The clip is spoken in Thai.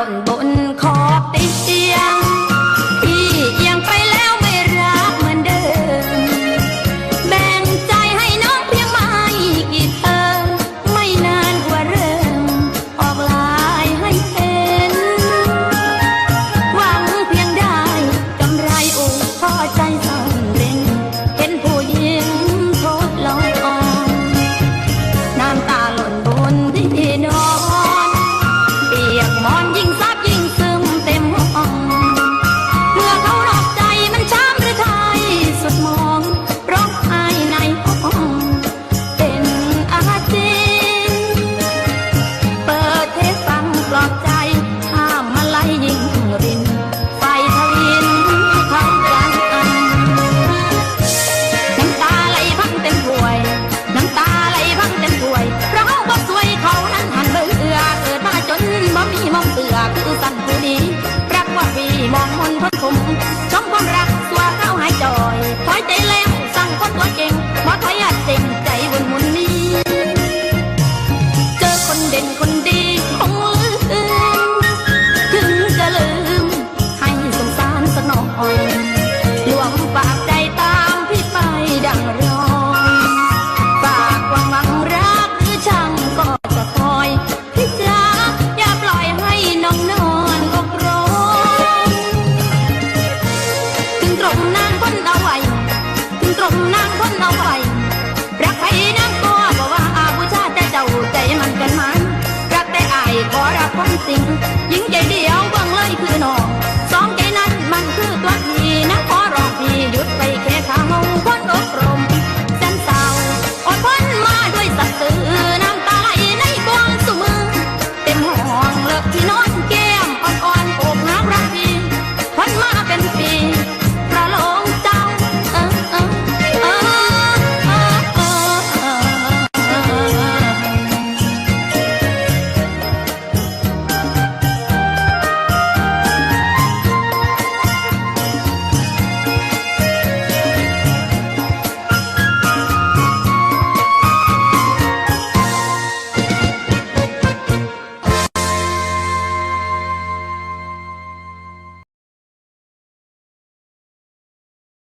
ล่นบนขอบติดเตียง ตรงนางคนเอาไว้ ตรงนางคนเอาไว้รักไปนะ